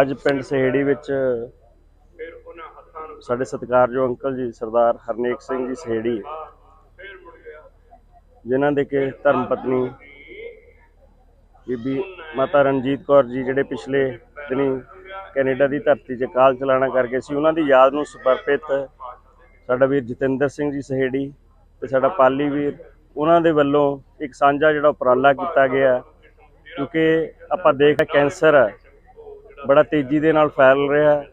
ਅੱਜ ਪਿੰਡ ਸਹੇੜੀ ਵਿੱਚ ਸਾਡੇ ਸਤਿਕਾਰਯੋਗ ਅੰਕਲ ਜੀ, ਸਰਦਾਰ ਹਰਨੇਕ ਸਿੰਘ ਜੀ ਸਹੇੜੀ, ਜਿਨ੍ਹਾਂ ਦੇ ਕਿ ਧਰਮ ਪਤਨੀ ਬੀਬੀ ਮਾਤਾ ਰਣਜੀਤ ਕੌਰ ਜੀ, ਜਿਹੜੇ ਪਿਛਲੇ ਦਿਨੀ ਕੈਨੇਡਾ ਦੀ ਧਰਤੀ 'ਚ ਕਾਲ ਚਲਾਣਾ ਕਰਕੇ ਸੀ, ਉਹਨਾਂ ਦੀ ਯਾਦ ਨੂੰ ਸਮਰਪਿਤ ਸਾਡਾ ਵੀਰ ਜਤਿੰਦਰ ਸਿੰਘ ਜੀ ਸਹੇੜੀ ਤੇ ਸਾਡਾ ਪਾਲੀ ਵੀਰ, ਉਹਨਾਂ ਦੇ ਵੱਲੋਂ ਇੱਕ ਸਾਂਝਾ ਜਿਹੜਾ ਉਪਰਾਲਾ ਕੀਤਾ ਗਿਆ, ਕਿਉਂਕਿ ਆਪਾਂ ਦੇਖ ਕੈਂਸਰ ਹੈ ਬੜਾ ਤੇਜ਼ੀ ਦੇ ਨਾਲ ਫੈਲ ਰਿਹਾ ਹੈ।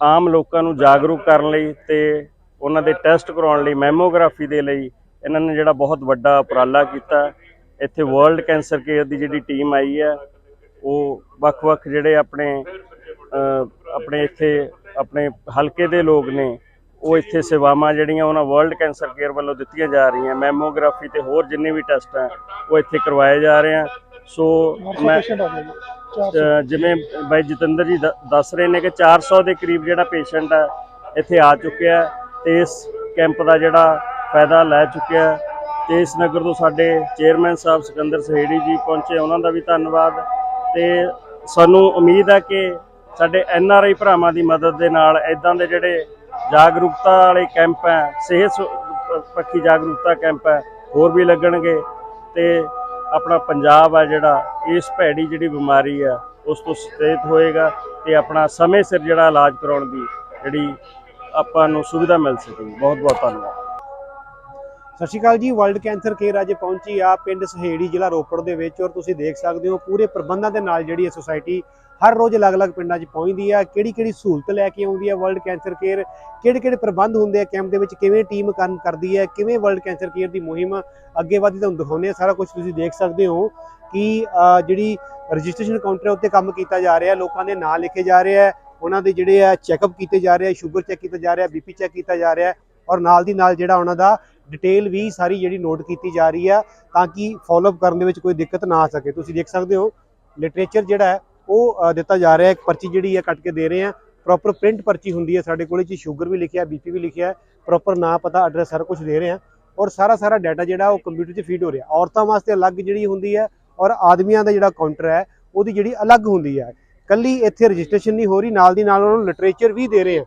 ਆਮ ਲੋਕਾਂ ਨੂੰ ਜਾਗਰੂਕ ਕਰਨ ਲਈ ਤੇ ਉਹਨਾਂ ਦੇ ਟੈਸਟ ਕਰਾਉਣ ਲਈ, ਮੈਮੋਗ੍ਰਾਫੀ ਦੇ ਲਈ ਇਹਨਾਂ ਨੇ ਜਿਹੜਾ ਬਹੁਤ ਵੱਡਾ ਉਪਰਾਲਾ ਕੀਤਾ ਇੱਥੇ ਵਰਲਡ ਕੈਂਸਰ ਕੇਅਰ ਦੀ ਜਿਹੜੀ ਟੀਮ ਆਈ ਹੈ, ਉਹ ਵੱਖ-ਵੱਖ ਜਿਹੜੇ ਆਪਣੇ ਆਪਣੇ ਇੱਥੇ ਆਪਣੇ ਹਲਕੇ ਦੇ ਲੋਕ ਨੇ, ਉਹ ਇੱਥੇ ਸੇਵਾਵਾਂ ਜਿਹੜੀਆਂ ਉਹਨਾਂ ਵਰਲਡ ਕੈਂਸਰ ਕੇਅਰ ਵੱਲੋਂ ਦਿੱਤੀਆਂ ਜਾ ਰਹੀਆਂ। ਮੈਮੋਗ੍ਰਾਫੀ ਤੇ ਹੋਰ ਜਿੰਨੇ ਵੀ ਟੈਸਟ ਆ ਉਹ ਇੱਥੇ ਕਰਵਾਏ ਜਾ ਰਹੇ ਆ ਸੋ। ਮੈਂ ਜਿਵੇਂ ਬਾਈ ਜਤਿੰਦਰ ਜੀ ਦੱਸ ਰਹੇ ਨੇ ਕਿ 400 ਦੇ ਕਰੀਬ ਜਿਹੜਾ ਪੇਸ਼ੈਂਟ ਹੈ ਇੱਥੇ ਆ ਚੁੱਕਿਆ ਤੇ ਇਸ ਕੈਂਪ ਦਾ ਜਿਹੜਾ ਫਾਇਦਾ ਲੈ ਚੁੱਕਿਆ ਤੇ ਇਸ ਨਗਰ ਤੋਂ ਸਾਡੇ ਚੇਅਰਮੈਨ ਸਾਹਿਬ ਸਿਕੰਦਰ ਸਹੇੜੀ ਜੀ ਪਹੁੰਚੇ ਉਹਨਾਂ ਦਾ ਵੀ ਧੰਨਵਾਦ। ਤੇ ਸਾਨੂੰ ਉਮੀਦ ਹੈ ਕਿ ਸਾਡੇ ਐਨ ਆਰ ਆਈ ਭਰਾਵਾਂ ਦੀ ਮਦਦ ਦੇ ਨਾਲ ਇਦਾਂ ਦੇ ਜਿਹੜੇ ਜਾਗਰੂਕਤਾ ਵਾਲੇ ਕੈਂਪ ਹੈ ਸਿਹਤ ਪੱਖੀ ਜਾਗਰੂਕਤਾ ਕੈਂਪ ਹੈ ਹੋਰ ਵੀ ਲੱਗਣਗੇ। ਤੇ ਆਪਣਾ ਪੰਜਾਬ ਆ ਜਿਹੜਾ, ਇਸ ਭੈੜੀ ਜਿਹੜੀ ਬਿਮਾਰੀ ਆ, ਉਸ ਤੋਂ ਸੁਚੇਤ ਹੋਏਗਾ ਤੇ ਆਪਣਾ ਸਮੇਂ ਸਿਰ ਜਿਹੜਾ ਇਲਾਜ ਕਰਾਉਣ ਦੀ ਜਿਹੜੀ ਆਪਾਂ ਨੂੰ ਸੁਵਿਧਾ ਮਿਲ ਸਕੇਗੀ ਬਹੁਤ ਬਹੁਤ ਧੰਨਵਾਦ। ਸਤਿ ਸ਼੍ਰੀ ਅਕਾਲ ਜੀ ਵਰਲਡ ਕੈਂਸਰ ਕੇਅਰ ਅੱਜ ਪਹੁੰਚੀ ਆ ਪਿੰਡ ਸਹੇੜੀ ਜ਼ਿਲ੍ਹਾ ਰੋਪੜ ਦੇ ਵਿੱਚ ਔਰ ਤੁਸੀਂ ਦੇਖ ਸਕਦੇ ਹੋ ਪੂਰੇ ਪ੍ਰਬੰਧਾਂ ਦੇ ਨਾਲ ਜਿਹੜੀ ਇਹ ਸੁਸਾਇਟੀ ਹਰ ਰੋਜ਼ ਅਲੱਗ-ਅਲੱਗ ਪਿੰਡਾਂ 'ਚ ਪਹੁੰਚਦੀ ਆ। ਕਿਹੜੀ-ਕਿਹੜੀ ਸਹੂਲਤ ਲੈ ਕੇ ਆਉਂਦੀ ਆ ਵਰਲਡ ਕੈਂਸਰ ਕੇਅਰ ਕਿਹੜੇ-ਕਿਹੜੇ ਪ੍ਰਬੰਧ ਹੁੰਦੇ ਆ? ਕੈਂਪ ਦੇ ਵਿੱਚ ਕਿਵੇਂ ਟੀਮ ਕੰਮ ਕਰਦੀ ਹੈ ਕਿਵੇਂ ਵਰਲਡ ਕੈਂਸਰ ਕੇਅਰ ਦੀ ਮੁਹਿੰਮ ਅੱਗੇ ਵਧਦੀ ਤੁਹਾਨੂੰ ਦਿਖਾਉਂਦੇ ਆ। ਸਾਰਾ ਕੁਝ ਤੁਸੀਂ ਦੇਖ ਸਕਦੇ ਹੋ ਕਿ ਜਿਹੜੀ ਰਜਿਸਟ੍ਰੇਸ਼ਨ ਕਾਊਂਟਰ ਉੱਤੇ ਕੰਮ ਕੀਤਾ ਜਾ ਰਿਹਾ। ਲੋਕਾਂ ਦੇ ਨਾਂ ਲਿਖੇ ਜਾ ਰਹੇ ਆ। ਉਹਨਾਂ ਦੇ ਜਿਹੜੇ ਆ ਚੈੱਕਅਪ ਕੀਤੇ ਜਾ ਰਹੇ ਆ। ਸ਼ੂਗਰ ਚੈੱਕ ਕੀਤਾ ਜਾ ਰਿਹਾ ਬੀਪੀ ਚੈੱਕ ਕੀਤਾ ਜਾ ਰਿਹਾ ਔਰ ਨਾਲ ਦੀ ਨਾਲ ਜਿਹੜਾ ਉਹਨਾਂ ਦਾ ਡਿਟੇਲ ਵੀ ਸਾਰੀ ਜਿਹੜੀ ਨੋਟ ਕੀਤੀ ਜਾ ਰਹੀ ਆ ਤਾਂ ਕਿ ਫਾਲੋਅਪ ਕਰਨ ਦੇ ਵਿੱਚ ਕੋਈ ਦਿੱਕਤ ਨਾ ਆ ਸਕੇ। ਤੁਸੀਂ ਦੇਖ ਸਕਦੇ ਹੋ ਲਿਟਰੇਚਰ ਜਿਹੜਾ ਹੈ, ਉਹ ਦਿੱਤਾ ਜਾ ਰਿਹਾ ਹੈ। ਇੱਕ ਪਰਚੀ ਜਿਹੜੀ ਹੈ ਕੱਟ ਕੇ ਦੇ ਰਹੇ ਆ ਪ੍ਰੋਪਰ ਪ੍ਰਿੰਟ ਪਰਚੀ ਹੁੰਦੀ ਹੈ ਸਾਡੇ ਕੋਲੇ 'ਚ ਸ਼ੂਗਰ ਵੀ ਲਿਖਿਆ ਬੀਪੀ ਵੀ ਲਿਖਿਆ ਪ੍ਰੋਪਰ ਨਾਂ, ਪਤਾ ਐਡਰੈਸ ਸਾਰਾ ਕੁਝ ਦੇ ਰਹੇ ਆ ਔਰ ਸਾਰਾ ਸਾਰਾ ਡਾਟਾ ਜਿਹੜਾ ਉਹ ਕੰਪਿਊਟਰ 'ਚ ਫੀਡ ਹੋ ਰਿਹਾ। ਔਰਤਾਂ ਵਾਸਤੇ ਅਲੱਗ ਜਿਹੜੀ ਹੁੰਦੀ ਹੈ ਔਰ ਆਦਮੀਆਂ ਦਾ ਜਿਹੜਾ ਕਾਊਂਟਰ ਹੈ, ਉਹਦੀ ਜਿਹੜੀ ਅਲੱਗ ਹੁੰਦੀ ਹੈ। ਕੱਲੀ ਇੱਥੇ ਰਜਿਸਟ੍ਰੇਸ਼ਨ ਨਹੀਂ ਹੋ ਰਹੀ, ਨਾਲ ਦੀ ਨਾਲ ਉਹਨਾਂ ਨੂੰ ਲਿਟਰੇਚਰ ਵੀ ਦੇ ਰਹੇ ਆ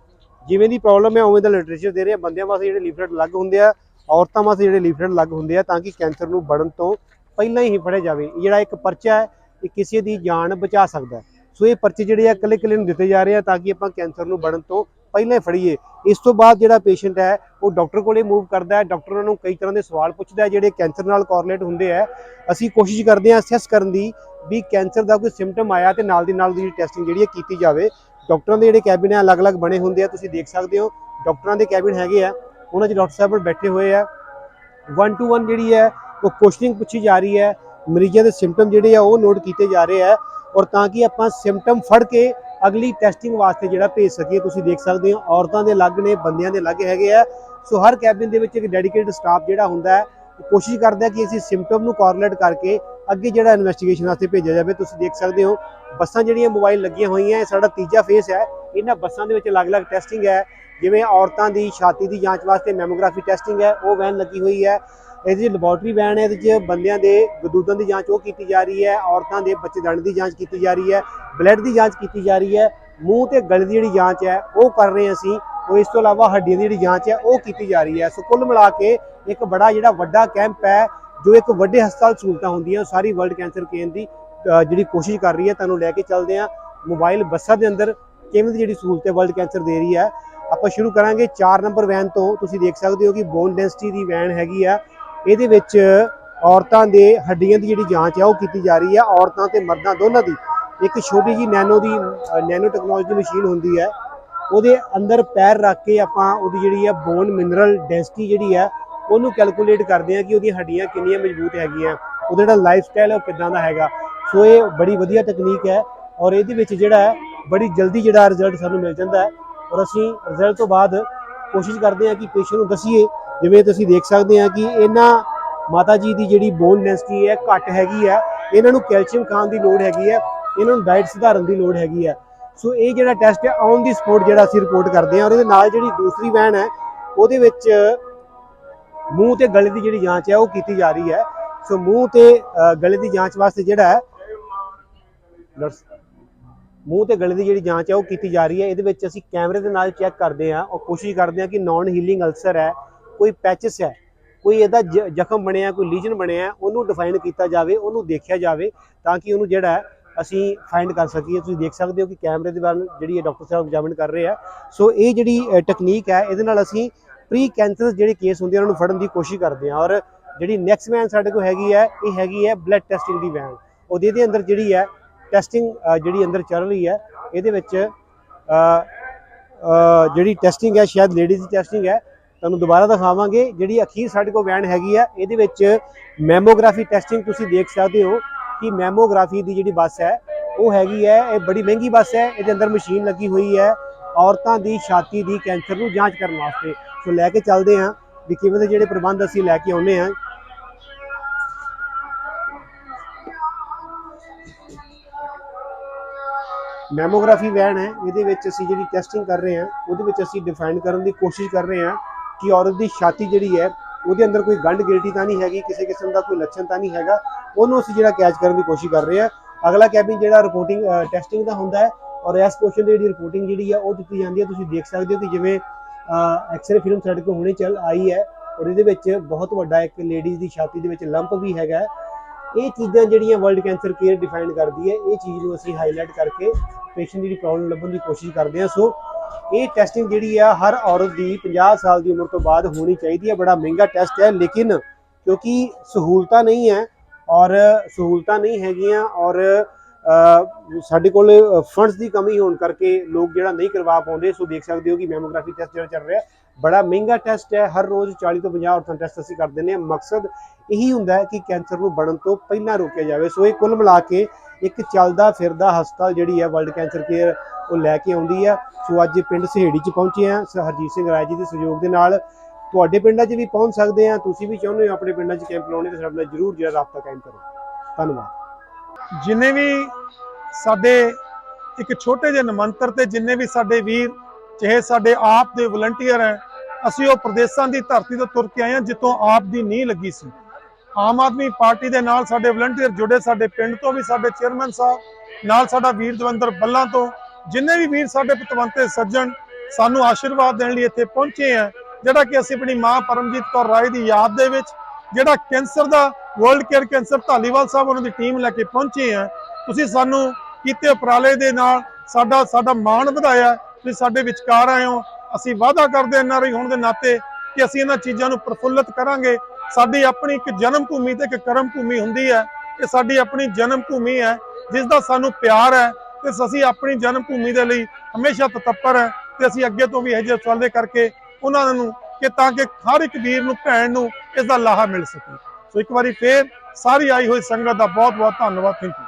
ਜਿਵੇਂ ਦੀ ਪ੍ਰੋਬਲਮ ਹੈ, ਉਵੇਂ ਦਾ ਲਿਟਰੇਚਰ ਦੇ ਰਹੇ ਆ ਬੰਦਿਆਂ ਵਾਸਤੇ ਜਿਹੜੇ ਲੀਫਲੇਟ ਅਲੱਗ ਹੁੰਦੇ ਆ ਔਰਤਾਂ ਵਾਸਤੇ ਜਿਹੜੇ ਲੀਫਲੈਟ ਲੱਗ ਹੁੰਦੇ ਆ ਤਾਂ ਕਿ ਕੈਂਸਰ ਨੂੰ ਬੜਨ ਤੋਂ ਪਹਿਲਾਂ ਹੀ ਫੜਿਆ ਜਾਵੇ। ਜਿਹੜਾ ਇੱਕ ਪਰਚਾ ਹੈ, ਇਹ ਕਿਸੇ ਦੀ ਜਾਨ ਬਚਾ ਸਕਦਾ ਸੋ ਇਹ ਪਰਚੇ ਜਿਹੜੇ ਆ ਕੱਲੇ ਕੱਲੇ ਨੂੰ ਦਿੱਤੇ ਜਾ ਰਹੇ ਆ ਤਾਂ ਕਿ ਆਪਾਂ ਕੈਂਸਰ ਨੂੰ ਬੜਨ ਤੋਂ ਪਹਿਲਾਂ ਹੀ ਫੜੀਏ। ਇਸ ਤੋਂ ਬਾਅਦ ਜਿਹੜਾ ਪੇਸ਼ੈਂਟ ਹੈ, ਉਹ ਡਾਕਟਰ ਕੋਲੇ ਮੂਵ ਕਰਦਾ ਹੈ। ਡਾਕਟਰ ਉਹਨਾਂ ਨੂੰ ਕਈ ਤਰ੍ਹਾਂ ਦੇ ਸਵਾਲ ਪੁੱਛਦਾ ਹੈ, ਜਿਹੜੇ ਕੈਂਸਰ ਨਾਲ ਕੋਰਲੇਟ ਹੁੰਦੇ ਆ। ਅਸੀਂ ਕੋਸ਼ਿਸ਼ ਕਰਦੇ ਹਾਂ ਅਸੈਸ ਕਰਨ ਦੀ ਵੀ ਕੈਂਸਰ ਦਾ ਕੋਈ ਸਿੰਪਟਮ ਆਇਆ ਤੇ ਨਾਲ ਦੀ ਨਾਲ ਦੀ ਟੈਸਟਿੰਗ ਜਿਹੜੀ ਹੈ ਕੀਤੀ ਜਾਵੇ। ਡਾਕਟਰਾਂ ਦੇ ਜਿਹੜੇ ਕੈਬਿਨ ਆ, ਅਲੱਗ-ਅਲੱਗ ਬਣੇ ਹੁੰਦੇ ਆ, ਤੁਸੀਂ ਦੇਖ ਸਕਦੇ ਹੋ। ਡਾਕਟਰਾਂ ਦੇ ਕੈਬਿਨ ਹੈਗੇ ਆ। ਉਹਨਾਂ 'ਚ ਡਾਕਟਰ ਸਾਹਿਬ ਬੈਠੇ ਹੋਏ ਆ। 1 ਟੂ 1 ਜਿਹੜੀ ਹੈ, ਉਹ ਕੁਐਸਚਨਿੰਗ ਪੁੱਛੀ ਜਾ ਰਹੀ ਹੈ। ਮਰੀਜ਼ਾਂ ਦੇ ਸਿੰਪਟਮ ਜਿਹੜੇ ਆ, ਉਹ ਨੋਟ ਕੀਤੇ ਜਾ ਰਹੇ ਆ। ਔਰ ਤਾਂ ਕਿ ਆਪਾਂ ਸਿੰਪਟਮ ਫੜ ਕੇ ਅਗਲੀ ਟੈਸਟਿੰਗ ਵਾਸਤੇ ਜਿਹੜਾ ਭੇਜ ਸਕੀਏ, ਤੁਸੀਂ ਦੇਖ ਸਕਦੇ ਹੋ, ਔਰਤਾਂ ਦੇ ਅਲੱਗ ਨੇ, ਬੰਦਿਆਂ ਦੇ ਅਲੱਗ ਹੈਗੇ ਆ। ਸੋ ਹਰ ਕੈਬਿਨ ਦੇ ਵਿੱਚ ਇੱਕ ਡੈਡੀਕੇਟਡ ਸਟਾਫ ਜਿਹੜਾ ਹੁੰਦਾ ਹੈ ਕੋਸ਼ਿਸ਼ ਕਰਦਾ ਕਿ ਅਸੀਂ ਸਿੰਪਟਮ ਨੂੰ ਕੋਰਿਲੇਟ ਕਰਕੇ ਅੱਗੇ ਜਿਹੜਾ ਇਨਵੈਸਟੀਗੇਸ਼ਨ ਵਾਸਤੇ ਭੇਜਿਆ ਜਾਵੇ, ਤੁਸੀਂ ਦੇਖ ਸਕਦੇ ਹੋ, ਬੱਸਾਂ ਜਿਹੜੀਆਂ ਮੋਬਾਈਲ ਲੱਗੀਆਂ ਹੋਈਆਂ ਇਹ ਸਾਡਾ ਤੀਜਾ ਫੇਸ ਹੈ। ਇਹਨਾਂ ਬੱਸਾਂ ਦੇ ਵਿੱਚ ਅਲੱਗ-ਅਲੱਗ ਟੈਸਟਿੰਗ ਹੈ, ਜਿਵੇਂ ਔਰਤਾਂ ਦੀ ਛਾਤੀ ਦੀ ਜਾਂਚ ਵਾਸਤੇ ਮੈਮੋਗ੍ਰਾਫੀ ਟੈਸਟਿੰਗ ਹੈ, ਉਹ ਵੈਨ ਲੱਗੀ ਹੋਈ ਹੈ। ਇਹਦੇ 'ਚ ਲੈਬੋਰਟਰੀ ਵੈਨ ਹੈ, ਇਹਦੇ 'ਚ ਬੰਦਿਆਂ ਦੇ ਗਦੂਦਾਂ ਦੀ ਜਾਂਚ ਉਹ ਕੀਤੀ ਜਾ ਰਹੀ ਹੈ, ਔਰਤਾਂ ਦੇ ਬੱਚੇਦਾਨੀ ਦੀ ਜਾਂਚ ਕੀਤੀ ਜਾ ਰਹੀ ਹੈ ਬਲੱਡ ਦੀ ਜਾਂਚ ਕੀਤੀ ਜਾ ਰਹੀ ਹੈ, ਮੂੰਹ ਤੇ ਗਲੇ ਦੀ ਜਿਹੜੀ ਜਾਂਚ ਹੈ, ਉਹ ਕਰ ਰਹੇ ਹਾਂ ਅਸੀਂ। ਉਹ ਇਸ ਤੋਂ ਇਲਾਵਾ ਹੱਡੀਆਂ ਦੀ ਜਿਹੜੀ ਜਾਂਚ ਹੈ, ਉਹ ਕੀਤੀ ਜਾ ਰਹੀ ਹੈ। ਸੋ ਕੁੱਲ ਮਿਲਾ ਕੇ ਇੱਕ ਬੜਾ ਜਿਹੜਾ ਵੱਡਾ ਕੈਂਪ ਹੈ ਜੋ ਇੱਕ ਵੱਡੇ ਹਸਪਤਾਲ ਸਹੂਲਤਾਂ ਹੁੰਦੀਆਂ ਉਹ ਸਾਰੀ ਵਰਲਡ ਕੈਂਸਰ ਕੇਂਦਰ ਦੀ ਜਿਹੜੀ ਕੋਸ਼ਿਸ਼ ਕਰ ਰਹੀ ਹੈ, ਤੁਹਾਨੂੰ ਲੈ ਕੇ ਚੱਲਦੇ ਹਾਂ। ਮੋਬਾਈਲ ਬੱਸਾਂ ਦੇ ਅੰਦਰ ਕਿਵੇਂ ਦੀ ਜਿਹੜੀ ਸਹੂਲਤ ਹੈ ਵਰਲਡ ਕੈਂਸਰ ਦੇ ਰਹੀ ਹੈ। ਆਪਾਂ ਸ਼ੁਰੂ ਕਰਾਂਗੇ 4 ਨੰਬਰ ਵੈਨ ਤੋਂ। ਤੁਸੀਂ ਦੇਖ ਸਕਦੇ ਹੋ ਕਿ ਬੋਨ ਡੈਂਸਿਟੀ ਦੀ ਵੈਨ ਹੈਗੀ ਆ। ਇਹਦੇ ਵਿੱਚ ਔਰਤਾਂ ਦੇ ਹੱਡੀਆਂ ਦੀ ਜਿਹੜੀ ਜਾਂਚ ਹੈ ਉਹ ਕੀਤੀ ਜਾ ਰਹੀ ਹੈ ਔਰਤਾਂ ਤੇ ਮਰਦਾਂ ਦੋਨਾਂ ਦੀ। ਇੱਕ ਛੋਟੀ ਜੀ ਨੈਨੋ ਦੀ ਨੈਨੋ ਟੈਕਨੋਲੋਜੀ ਮਸ਼ੀਨ ਹੁੰਦੀ ਹੈ। ਉਹਦੇ ਅੰਦਰ ਪੈਰ ਰੱਖ ਕੇ ਆਪਾਂ ਉਹਦੀ ਜਿਹੜੀ ਹੈ ਬੋਨ ਮਿਨਰਲ ਡੈਂਸਿਟੀ ਜਿਹੜੀ ਹੈ ਉਹਨੂੰ ਕੈਲਕੂਲੇਟ ਕਰਦੇ ਹਾਂ ਕਿ ਉਹਦੀਆਂ ਹੱਡੀਆਂ ਕਿੰਨੀਆਂ ਮਜ਼ਬੂਤ ਹੈਗੀਆਂ, ਉਹਦਾ ਜਿਹੜਾ ਲਾਈਫ ਸਟਾਈਲ ਹੈ ਉਹ ਕਿਦਾਂ ਦਾ ਹੈਗਾ। ਸੋ ਇਹ ਬੜੀ ਵਧੀਆ ਤਕਨੀਕ ਹੈ ਔਰ ਇਹਦੇ ਵਿੱਚ ਜਿਹੜਾ ਹੈ, ਬੜੀ ਜਲਦੀ ਜਿਹੜਾ ਰਿਜ਼ਲਟ ਸਾਨੂੰ ਮਿਲ ਜਾਂਦਾ ਹੈ। ਔਰ ਅਸੀਂ ਰਿਜ਼ਲਟ ਤੋਂ ਬਾਅਦ ਕੋਸ਼ਿਸ਼ ਕਰਦੇ ਹਾਂ ਕਿ ਪੇਸ਼ੈਂਟ ਨੂੰ ਦਸੀਏ, ਜਿਵੇਂ ਤੁਸੀਂ ਦੇਖ ਸਕਦੇ ਹਾਂ ਕਿ ਇਹਨਾਂ ਮਾਤਾ ਜੀ ਦੀ ਜਿਹੜੀ ਬੋਨ ਡੈਂਸਿਟੀ ਹੈ ਘੱਟ ਹੈਗੀ ਹੈ। ਇਹਨਾਂ ਨੂੰ ਕੈਲਸ਼ੀਅਮ ਖਾਣ ਦੀ ਲੋੜ ਹੈਗੀ ਹੈ, ਇਹਨਾਂ ਨੂੰ ਡਾਈਟ ਸੁਧਾਰਨ ਦੀ ਲੋੜ ਹੈਗੀ ਹੈ। ਸੋ ਇਹ ਜਿਹੜਾ ਟੈਸਟ ਹੈ ਔਨ ਦੀ ਸਪੋਟ ਜਿਹੜਾ ਅਸੀਂ ਰਿਪੋਰਟ ਕਰਦੇ ਹਾਂ ਔਰ ਇਹਦੇ ਨਾਲ ਜਿਹੜੀ ਦੂਸਰੀ ਵੈਨ ਹੈ, ਉਹਦੇ ਵਿੱਚ ਮੂੰਹ ਤੇ ਗਲੇ ਦੀ ਜਿਹੜੀ ਜਾਂਚ ਹੈ, ਉਹ ਕੀਤੀ ਜਾ ਰਹੀ ਹੈ। ਸੋ ਮੂੰਹ ਤੇ ਗਲੇ ਦੀ ਜਾਂਚ ਵਾਸਤੇ ਜਿਹੜਾ ਹੈ ਮੂੰਹ ਤੇ ਗਲੇ ਦੀ ਜਿਹੜੀ ਜਾਂਚ ਹੈ, ਉਹ ਕੀਤੀ ਜਾ ਰਹੀ ਹੈ। ਇਹਦੇ ਵਿੱਚ ਅਸੀਂ ਕੈਮਰੇ ਦੇ ਨਾਲ ਚੈੱਕ ਕਰਦੇ ਹਾਂ, ਔਰ ਕੋਸ਼ਿਸ਼ ਕਰਦੇ ਹਾਂ ਕਿ ਨਾਨ ਹੀਲਿੰਗ ਅਲਸਰ ਹੈ, ਕੋਈ ਪੈਚਸ ਹੈ, ਕੋਈ ਇਹਦਾ ਜ਼ਖਮ ਬਣਿਆ, ਕੋਈ ਲੀਜਨ ਬਣਿਆ, ਉਹਨੂੰ ਡਿਫਾਈਨ ਕੀਤਾ ਜਾਵੇ, ਉਹਨੂੰ ਦੇਖਿਆ ਜਾਵੇ, ਤਾਂ ਕਿ ਉਹਨੂੰ ਜਿਹੜਾ ਅਸੀਂ ਫਾਈਂਡ ਕਰ ਸਕੀਏ। ਤੁਸੀਂ ਦੇਖ ਸਕਦੇ ਹੋ ਕਿ ਕੈਮਰੇ ਦੇ ਨਾਲ ਜਿਹੜੀ ਹੈ ਡਾਕਟਰ ਸਾਹਿਬ ਐਗਜ਼ਾਮਿਨ ਕਰ ਰਹੇ ਆ। ਸੋ ਇਹ ਜਿਹੜੀ ਟੈਕਨੀਕ ਹੈ, ਇਹਦੇ ਨਾਲ ਅਸੀਂ ਪ੍ਰੀ ਕੈਂਸਰ ਜਿਹੜੇ ਕੇਸ ਹੁੰਦੇ ਆ, ਉਹਨਾਂ ਨੂੰ ਫੜਨ ਦੀ ਕੋਸ਼ਿਸ਼ ਕਰਦੇ ਹਾਂ ਔਰ ਜਿਹੜੀ ਨੈਕਸਟ ਵੈਨ ਸਾਡੇ ਕੋਲ ਹੈਗੀ ਹੈ ਇਹ ਹੈਗੀ ਹੈ ਬਲੱਡ ਟੈਸਟਿੰਗ ਦੀ ਵੈਨ ਉਹਦੇ ਦੇ ਅੰਦਰ ਜਿਹੜੀ ਹੈ ਟੈਸਟਿੰਗ ਜਿਹੜੀ ਅੰਦਰ ਚੱਲ ਰਹੀ ਹੈ ਇਹਦੇ ਵਿੱਚ ਜਿਹੜੀ ਟੈਸਟਿੰਗ ਹੈ ਸ਼ਾਇਦ ਲੇਡੀਜ਼ ਦੀ ਟੈਸਟਿੰਗ ਹੈ ਤੁਹਾਨੂੰ ਦੁਬਾਰਾ ਦਿਖਾਵਾਂਗੇ। ਜਿਹੜੀ ਅਖੀਰ ਸਾਡੇ ਕੋਲ ਵੈਨ ਹੈਗੀ ਹੈ ਇਹਦੇ ਵਿੱਚ ਮੈਮੋਗ੍ਰਾਫੀ ਟੈਸਟਿੰਗ ਤੁਸੀਂ ਦੇਖ ਸਕਦੇ ਹੋ ਕਿ ਮੈਮੋਗ੍ਰਾਫੀ ਦੀ ਜਿਹੜੀ ਬੱਸ ਹੈ, ਉਹ ਹੈਗੀ ਹੈ ਇਹ ਬੜੀ ਮਹਿੰਗੀ ਬੱਸ ਹੈ, ਇਹਦੇ ਅੰਦਰ ਮਸ਼ੀਨ ਲੱਗੀ ਹੋਈ ਹੈ ਔਰਤਾਂ ਦੀ ਛਾਤੀ ਦੀ ਕੈਂਸਰ ਨੂੰ ਜਾਂਚ ਕਰਨ ਵਾਸਤੇ। ਸੋ ਲੈ ਕੇ ਚੱਲਦੇ ਹਾਂ ਵੀ ਕਿਵੇਂ ਦੇ ਜਿਹੜੇ ਪ੍ਰਬੰਧ ਅਸੀਂ ਲੈ ਕੇ ਆਉਨੇ ਹਾਂ। ਮੈਮੋਗ੍ਰਾਫੀ ਵੈਨ ਹੈ, ਇਹਦੇ ਵਿੱਚ ਅਸੀਂ ਜਿਹੜੀ ਟੈਸਟਿੰਗ ਕਰ ਰਹੇ ਹਾਂ, ਉਹਦੇ ਵਿੱਚ ਅਸੀਂ ਡਿਫਾਈਨ ਕਰਨ ਦੀ ਕੋਸ਼ਿਸ਼ ਕਰ ਰਹੇ ਹਾਂ ਕਿ ਔਰਤ ਦੀ ਛਾਤੀ ਜਿਹੜੀ ਹੈ, ਉਹਦੇ ਅੰਦਰ ਕੋਈ ਗੰਢ ਗਿਲਟੀ ਤਾਂ ਨਹੀਂ ਹੈਗੀ, ਕਿਸੇ ਕਿਸਮ ਦਾ ਕੋਈ ਲੱਛਣ ਤਾਂ ਨਹੀਂ ਹੈਗਾ, ਉਹਨੂੰ ਅਸੀਂ ਜਿਹੜਾ ਕੈਚ ਕਰਨ ਦੀ ਕੋਸ਼ਿਸ਼ ਕਰ ਰਹੇ ਹਾਂ। ਅਗਲਾ ਕੈਬਿਨ ਜਿਹੜਾ ਰਿਪੋਰਟਿੰਗ ਟੈਸਟਿੰਗ ਦਾ ਹੁੰਦਾ ਹੈ, ਔਰ ਇਸ ਕੁਐਸਚਨ ਦੀ ਜਿਹੜੀ ਰਿਪੋਰਟਿੰਗ ਜਿਹੜੀ ਆ ਉਹ ਦਿੱਤੀ ਜਾਂਦੀ ਹੈ, ਤੁਸੀਂ ਦੇਖ ਸਕਦੇ ਹੋ ਕਿ ਜਿਵੇਂ ਐਕਸਰੇ ਫਿਲਮ ਸਾਡੇ ਕੋਲ ਹੁਣੇ ਚੱਲ ਆਈ ਹੈ ਔਰ ਇਹਦੇ ਵਿੱਚ ਬਹੁਤ ਵੱਡਾ ਇੱਕ ਲੇਡੀਜ਼ ਦੀ ਛਾਤੀ ਦੇ ਵਿੱਚ ਲੰਪ ਵੀ ਹੈਗਾ ਇਹ ਚੀਜ਼ਾਂ ਜਿਹੜੀਆਂ ਵਰਲਡ ਕੈਂਸਰ ਕੇਅਰ ਡਿਫਾਈਨ ਕਰਦੀ ਹੈ, ਇਹ ਚੀਜ਼ ਨੂੰ ਅਸੀਂ ਹਾਈਲਾਈਟ ਕਰਕੇ ਪੇਸ਼ੈਂਟ ਦੀ ਪ੍ਰੋਬਲਮ ਲੱਭਣ ਦੀ ਕੋਸ਼ਿਸ਼ ਕਰਦੇ ਹਾਂ। ਸੋ ਇਹ ਟੈਸਟਿੰਗ ਜਿਹੜੀ ਆ, ਹਰ ਔਰਤ ਦੀ 50 ਸਾਲ ਦੀ ਉਮਰ ਤੋਂ ਬਾਅਦ ਹੋਣੀ ਚਾਹੀਦੀ ਹੈ। ਬੜਾ ਮਹਿੰਗਾ ਟੈਸਟ ਹੈ, ਲੇਕਿਨ ਕਿਉਂਕਿ ਸਹੂਲਤਾਂ ਨਹੀਂ ਹੈ ਔਰ ਸਹੂਲਤਾਂ ਨਹੀਂ ਹੈਗੀਆਂ ਔਰ ਸਾਡੇ ਕੋਲ ਫੰਡਸ ਦੀ ਕਮੀ ਹੋਣ ਕਰਕੇ ਲੋਕ ਜਿਹੜਾ ਨਹੀਂ ਕਰਵਾ ਪਾਉਂਦੇ, ਸੋ ਦੇਖ ਸਕਦੇ ਹੋ ਕਿ ਮੈਮੋਗ੍ਰਾਫੀ ਟੈਸਟ ਜਿਹੜਾ ਚੱਲ ਰਿਹਾ, ਬੜਾ ਮਹਿੰਗਾ ਟੈਸਟ ਹੈ। ਹਰ ਰੋਜ਼ 40 ਤੋਂ 50 ਔਰਤਾਂ ਟੈਸਟ ਅਸੀਂ ਕਰ ਦਿੰਦੇ ਹਾਂ। ਮਕਸਦ ਇਹੀ ਹੁੰਦਾ ਹੈ ਕਿ ਕੈਂਸਰ ਨੂੰ ਬਣਨ ਤੋਂ ਪਹਿਲਾਂ ਰੋਕਿਆ ਜਾਵੇ। ਸੋ ਇਹ ਕੁੱਲ ਮਿਲਾ ਕੇ ਇੱਕ ਚੱਲਦਾ ਫਿਰਦਾ ਹਸਪਤਾਲ ਜਿਹੜੀ ਹੈ ਵਰਲਡ ਕੈਂਸਰ ਕੇਅਰ ਉਹ ਲੈ ਕੇ ਆਉਂਦੀ ਹੈ। ਸੋ ਅੱਜ ਪਿੰਡ ਸਹੇੜੀ ਚ ਪਹੁੰਚੇ ਹਾਂ। ਸ- ਹਰਜੀਤ ਸਿੰਘ ਰਾਏ ਜੀ ਦੇ ਸਹਿਯੋਗ ਦੇ ਨਾਲ ਤੁਹਾਡੇ ਪਿੰਡਾਂ 'ਚ ਵੀ ਪਹੁੰਚ ਸਕਦੇ ਆ ਤੁਸੀਂ ਵੀ ਚਾਹੁੰਦੇ ਹੋ ਆਪਣੇ ਪਿੰਡਾਂ 'ਚ ਕੈਂਪ ਲਾਉਣੇ, 'ਤੇ ਸਾਡੇ ਨਾਲ ਜਰੂਰ ਜਿਹੜਾ ਰਾਬਤਾ ਕਾਇਮ ਕਰੋ। ਧੰਨਵਾਦ। ਜਿੰਨੇ ਵੀ ਸਾਡੇ ਇੱਕ ਛੋਟੇ ਜਿਹੇ ਨਿਮੰਤਰ ਤੇ ਜਿੰਨੇ ਵੀ ਸਾਡੇ ਵੀਰ, ਚਾਹੇ ਸਾਡੇ ਆਪ ਦੇ ਵਲੰਟੀਅਰ ਹੈ, ਅਸੀਂ ਉਹ ਪ੍ਰਦੇਸ਼ਾਂ ਦੀ ਧਰਤੀ ਤੋਂ ਤੁਰ ਕੇ ਆਏ ਹਾਂ ਜਿੱਥੋਂ ਆਪ ਦੀ ਨੀਂਹ ਲੱਗੀ ਸੀ। ਆਮ ਆਦਮੀ ਪਾਰਟੀ ਦੇ ਨਾਲ ਸਾਡੇ ਵਲੰਟੀਅਰ ਜੁੜੇ, ਸਾਡੇ ਪਿੰਡ ਤੋਂ ਵੀ ਸਾਡੇ ਚੇਅਰਮੈਨ ਸਾਹਿਬ, ਨਾਲ ਸਾਡਾ ਵੀਰ ਦਵਿੰਦਰ ਬੱਲਾ ਤੋਂ, ਜਿੰਨੇ ਵੀ ਵੀਰ ਸਾਡੇ ਪਤਵੰਤੇ ਸੱਜਣ, ਸਾਨੂੰ ਆਸ਼ੀਰਵਾਦ ਦੇਣ ਲਈ ਇੱਥੇ ਪਹੁੰਚੇ ਆ ਜਿਹੜਾ ਕਿ ਅਸੀਂ ਆਪਣੀ ਮਾਂ ਪਰਮਜੀਤ ਕੌਰ ਰਾਏ ਦੀ ਯਾਦ ਦੇ ਵਿੱਚ ਜਿਹੜਾ ਕੈਂਸਰ ਦਾ world care cancer Dhaliwal Sahib ਉਹਨਾਂ ਦੀ ਟੀਮ ਲੈ ਕੇ ਪਹੁੰਚੇ ਆ। ਤੁਸੀਂ ਸਾਨੂੰ ਕੀਤੇ ਉਪਰਾਲੇ ਦੇ ਨਾਲ ਸਾਡਾ ਸਾਡਾ ਮਾਣ ਵਧਾਇਆ ਤੁਸੀਂ ਸਾਡੇ ਵਿਚਕਾਰ ਆਏ ਹੋ। ਅਸੀਂ ਵਾਅਦਾ ਕਰਦੇ ਐਨਆਰਆਈ ਹੋਣ ਦੇ ਨਾਤੇ ਕਿ ਅਸੀਂ ਇਹਨਾਂ ਚੀਜ਼ਾਂ ਨੂੰ ਪ੍ਰਫੁੱਲਤ ਕਰਾਂਗੇ। ਸਾਡੀ ਆਪਣੀ ਇੱਕ ਜਨਮ ਭੂਮੀ ਤੇ ਇੱਕ ਕਰਮ ਭੂਮੀ ਹੁੰਦੀ ਹੈ ਇਹ ਸਾਡੀ ਆਪਣੀ ਜਨਮ ਭੂਮੀ ਹੈ, ਜਿਸ ਦਾ ਸਾਨੂੰ ਪਿਆਰ ਹੈ ਤੇ ਅਸੀਂ ਆਪਣੀ ਜਨਮ ਭੂਮੀ ਦੇ ਲਈ ਹਮੇਸ਼ਾ ਤਤਪਰ ਹੈ ਤੇ ਅਸੀਂ ਅੱਗੇ ਤੋਂ ਵੀ ਇਹੋ ਜਿਹੇ ਸਵਾਲੇ ਕਰਕੇ ਉਹਨਾਂ ਨੂੰ ਕਿ ਤਾਂ ਕਿ ਹਰ ਇੱਕ ਵੀਰ ਨੂੰ, ਭੈਣ ਨੂੰ ਇਸ ਦਾ ਲਾਹਾ ਮਿਲ ਸਕੇ। ਸੋ ਇੱਕ ਵਾਰੀ ਫੇਰ ਸਾਰੀ ਆਈ ਹੋਈ ਸੰਗਤ ਦਾ ਬਹੁਤ ਬਹੁਤ ਧੰਨਵਾਦ। Thank you